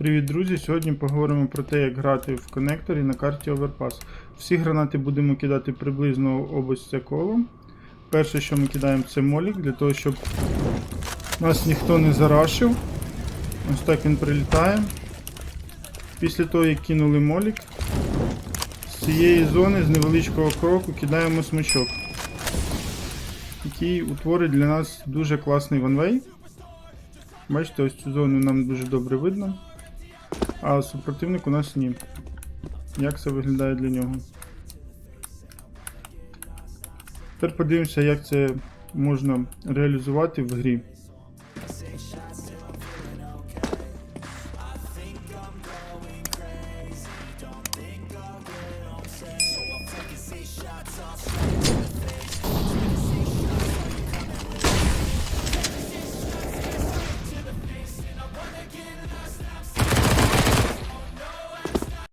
Привіт, друзі! Сьогодні поговоримо про те, як грати в коннекторі на карті Overpass. Всі гранати будемо кидати приблизно об ось це коло. Перше, що ми кидаємо, це молік, для того, щоб нас ніхто не зарашив. Ось так він прилітає. Після того, як кинули молік, з цієї зони, з невеличкого кроку, кидаємо смичок, який утворить для нас дуже класний ванвей. Бачите, ось цю зону нам дуже добре видно. А супротивник у нас ні. Як це виглядає для нього? Тепер подивимося, як це можна реалізувати в грі.